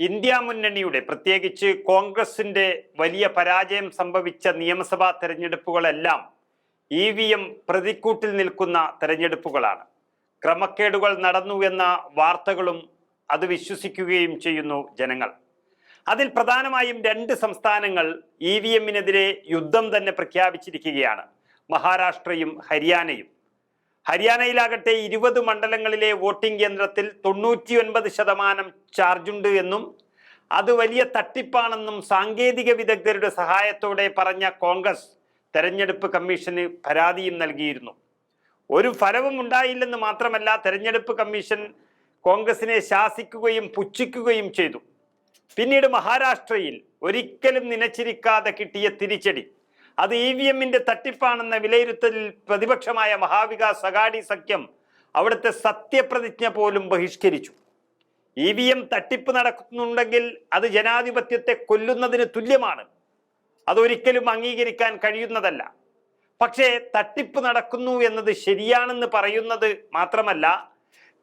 India മുന്നണിയുടെ പ്രത്യേകിച്ച് കോൺഗ്രസിന്റെ വലിയ പരാജയം സംഭവിച്ച നിയമസഭാ തെരഞ്ഞെടുപ്പുകളെല്ലാം ഇ വി എം പ്രതിക്കൂട്ടിൽ നിൽക്കുന്ന തെരഞ്ഞെടുപ്പുകളാണ്. ക്രമക്കേടുകൾ നടന്നു എന്ന വാർത്തകളും അത് വിശ്വസിക്കുകയും ചെയ്യുന്നു ജനങ്ങൾ. അതിൽ പ്രധാനമായും രണ്ട് സംസ്ഥാനങ്ങൾ ഇ വി എമ്മിനെതിരെ യുദ്ധം തന്നെ പ്രഖ്യാപിച്ചിരിക്കുകയാണ്. മഹാരാഷ്ട്രയും ഹരിയാനയും. ഹരിയാനയിലാകട്ടെ ഇരുപത് മണ്ഡലങ്ങളിലെ വോട്ടിംഗ് കേന്ദ്രത്തിൽ തൊണ്ണൂറ്റി ഒൻപത് ശതമാനം ചാർജുണ്ട് എന്നും അത് വലിയ തട്ടിപ്പാണെന്നും സാങ്കേതിക വിദഗ്ധരുടെ സഹായത്തോടെ പറഞ്ഞ കോൺഗ്രസ് തെരഞ്ഞെടുപ്പ് കമ്മീഷന് പരാതിയും നൽകിയിരുന്നു. ഒരു ഫലവും ഉണ്ടായില്ലെന്ന് മാത്രമല്ല തെരഞ്ഞെടുപ്പ് കമ്മീഷൻ കോൺഗ്രസിനെ ശാസിക്കുകയും പുച്ഛിക്കുകയും ചെയ്തു. പിന്നീട് മഹാരാഷ്ട്രയിൽ ഒരിക്കലും നനച്ചിരിക്കാതെ കിട്ടിയ തിരിച്ചടി. അത് ഇ വി എമ്മിന്റെ തട്ടിപ്പാണെന്ന വിലയിരുത്തലിൽ പ്രതിപക്ഷമായ മഹാവികാസ് അഗാഡി സഖ്യം അവിടുത്തെ സത്യപ്രതിജ്ഞ പോലും ബഹിഷ്കരിച്ചു. ഇ വി എം തട്ടിപ്പ് നടക്കുന്നുണ്ടെങ്കിൽ അത് ജനാധിപത്യത്തെ കൊല്ലുന്നതിന് തുല്യമാണ്. അതൊരിക്കലും അംഗീകരിക്കാൻ കഴിയുന്നതല്ല. പക്ഷേ തട്ടിപ്പ് നടക്കുന്നു എന്നത് ശരിയാണെന്ന് പറയുന്നത് മാത്രമല്ല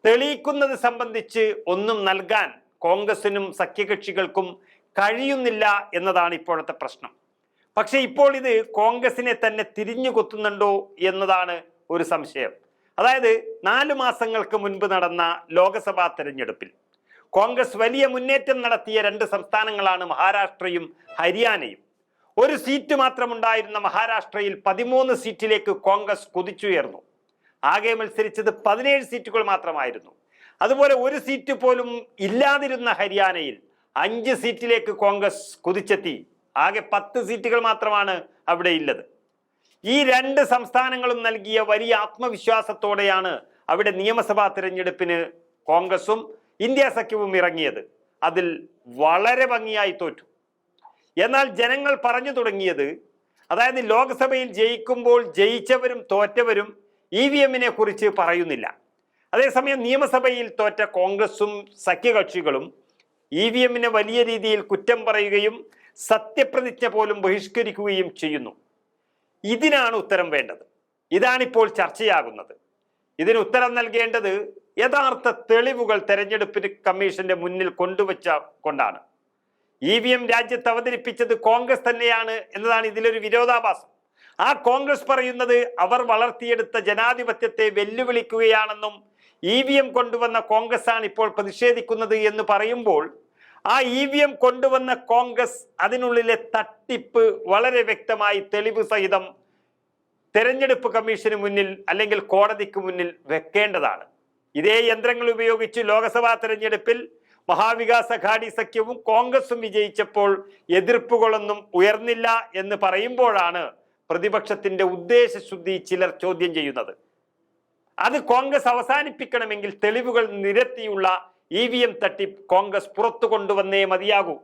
തെളിയിക്കുന്നത് സംബന്ധിച്ച് ഒന്നും നൽകാൻ കോൺഗ്രസിനും സഖ്യകക്ഷികൾക്കും കഴിയുന്നില്ല എന്നതാണ് ഇപ്പോഴത്തെ പ്രശ്നം. പക്ഷെ ഇപ്പോൾ ഇത് കോൺഗ്രസിനെ തന്നെ തിരിഞ്ഞു കൊത്തുന്നുണ്ടോ എന്നതാണ് ഒരു സംശയം. അതായത് നാല് മാസങ്ങൾക്ക് മുൻപ് നടന്ന ലോക്സഭാ തെരഞ്ഞെടുപ്പിൽ കോൺഗ്രസ് വലിയ മുന്നേറ്റം നടത്തിയ രണ്ട് സംസ്ഥാനങ്ങളാണ് മഹാരാഷ്ട്രയും ഹരിയാനയും. ഒരു സീറ്റ് മാത്രമുണ്ടായിരുന്ന മഹാരാഷ്ട്രയിൽ പതിമൂന്ന് സീറ്റിലേക്ക് കോൺഗ്രസ് കുതിച്ചുയർന്നു. ആകെ മത്സരിച്ചത് പതിനേഴ് സീറ്റുകൾ മാത്രമായിരുന്നു. അതുപോലെ ഒരു സീറ്റ് പോലും ഇല്ലാതിരുന്ന ഹരിയാനയിൽ അഞ്ച് സീറ്റിലേക്ക് കോൺഗ്രസ് കുതിച്ചെത്തി. ആകെ പത്ത് സീറ്റുകൾ മാത്രമാണ് അവിടെ ഉള്ളത് ഈ രണ്ട് സംസ്ഥാനങ്ങളും നൽകിയ വലിയ ആത്മവിശ്വാസത്തോടെയാണ് അവിടെ നിയമസഭാ തിരഞ്ഞെടുപ്പിന് കോൺഗ്രസും ഇന്ത്യ സഖ്യവും ഇറങ്ങിയത്. അതിൽ വളരെ ഭംഗിയായി തോറ്റു. എന്നാൽ ജനങ്ങൾ പറഞ്ഞു തുടങ്ങിയത് അതായത് ലോക്സഭയിൽ ജയിക്കുമ്പോൾ ജയിച്ചവരും തോറ്റവരും ഇ വി എമ്മിനെ കുറിച്ച് പറയുന്നില്ല. അതേസമയം നിയമസഭയിൽ തോറ്റ കോൺഗ്രസും സഖ്യകക്ഷികളും ഇ വി എമ്മിനെ വലിയ രീതിയിൽ കുറ്റം പറയുകയും സത്യപ്രതിജ്ഞ പോലും ബഹിഷ്കരിക്കുകയും ചെയ്യുന്നു. ഇതിനാണ് ഉത്തരം വേണ്ടത്. ഇതാണിപ്പോൾ ചർച്ചയാകുന്നത്. ഇതിന് ഉത്തരം നൽകേണ്ടത് യഥാർത്ഥ തെളിവുകൾ തെരഞ്ഞെടുപ്പ് കമ്മീഷന്റെ മുന്നിൽ കൊണ്ടുവച്ച കൊണ്ടാണ്. ഇ വി എം രാജ്യത്ത് അവതരിപ്പിച്ചത് കോൺഗ്രസ് തന്നെയാണ് എന്നതാണ് ഇതിലൊരു വിരോധാഭാസം. ആ കോൺഗ്രസ് പറയുന്നത് അവർ വളർത്തിയെടുത്ത ജനാധിപത്യത്തെ വെല്ലുവിളിക്കുകയാണെന്നും ഇ വി എം കൊണ്ടുവന്ന കോൺഗ്രസ് ആണ് ഇപ്പോൾ പ്രതിഷേധിക്കുന്നത് എന്ന് പറയുമ്പോൾ ആ ഇ വി എം കൊണ്ടുവന്ന കോൺഗ്രസ് അതിനുള്ളിലെ തട്ടിപ്പ് വളരെ വ്യക്തമായി തെളിവ് സഹിതം തെരഞ്ഞെടുപ്പ് കമ്മീഷന് മുന്നിൽ അല്ലെങ്കിൽ കോടതിക്ക് മുന്നിൽ വെക്കേണ്ടതാണ്. ഇതേ യന്ത്രങ്ങൾ ഉപയോഗിച്ച് ലോക്സഭാ തെരഞ്ഞെടുപ്പിൽ മഹാവികാസ് അഘാടി സഖ്യവും കോൺഗ്രസും വിജയിച്ചപ്പോൾ എതിർപ്പുകളൊന്നും ഉയർന്നില്ല എന്ന് പറയുമ്പോഴാണ് പ്രതിപക്ഷത്തിന്റെ ഉദ്ദേശശുദ്ധി ചിലർ ചോദ്യം ചെയ്യുന്നത്. അത് കോൺഗ്രസ് അവസാനിപ്പിക്കണമെങ്കിൽ തെളിവുകൾ നിരത്തിയുള്ള ഇ വി എം തട്ടിപ്പ് കോൺഗ്രസ് പുറത്തു കൊണ്ടുവന്നേ മതിയാകൂ.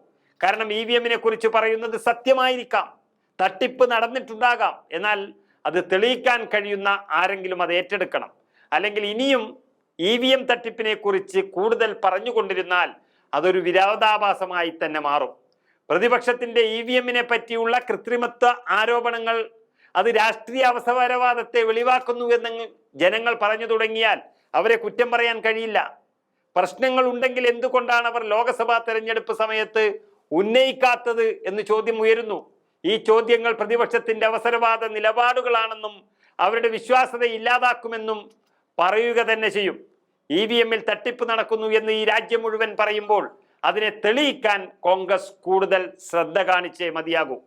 കാരണം ഇ വി എമ്മിനെ കുറിച്ച് പറയുന്നത് സത്യമായിരിക്കാം. തട്ടിപ്പ് നടന്നിട്ടുണ്ടാകാം. എന്നാൽ അത് തെളിയിക്കാൻ കഴിയുന്ന ആരെങ്കിലും അത് ഏറ്റെടുക്കണം. അല്ലെങ്കിൽ ഇനിയും ഇ വി എം തട്ടിപ്പിനെ കുറിച്ച് കൂടുതൽ പറഞ്ഞുകൊണ്ടിരുന്നാൽ അതൊരു വിരോധാഭാസമായി തന്നെ മാറും. പ്രതിപക്ഷത്തിന്റെ ഇ വി എമ്മിനെ പറ്റിയുള്ള കൃത്രിമത്വ ആരോപണങ്ങൾ അത് രാഷ്ട്രീയ അവസരവാദത്തെ വെളിവാക്കുന്നു എന്ന് ജനങ്ങൾ പറഞ്ഞു തുടങ്ങിയാൽ അവരെ കുറ്റം പറയാൻ കഴിയില്ല. പ്രശ്നങ്ങൾ ഉണ്ടെങ്കിൽ എന്തുകൊണ്ടാണ് അവർ ലോക്സഭാ തെരഞ്ഞെടുപ്പ് സമയത്ത് ഉന്നയിക്കാത്തത് എന്ന് ചോദ്യം ഉയരുന്നു? ഈ ചോദ്യങ്ങൾ പ്രതിപക്ഷത്തിന്റെ അവസരവാദ നിലപാടുകളാണെന്നും അവരുടെ വിശ്വാസത ഇല്ലാതാക്കുമെന്നും പറയുക തന്നെ ചെയ്യും. ഇ വി എമ്മിൽ തട്ടിപ്പ് നടക്കുന്നു എന്ന് ഈ രാജ്യം മുഴുവൻ പറയുമ്പോൾ അതിനെ തെളിയിക്കാൻ കോൺഗ്രസ് കൂടുതൽ ശ്രദ്ധ കാണിച്ചേ മതിയാകൂ.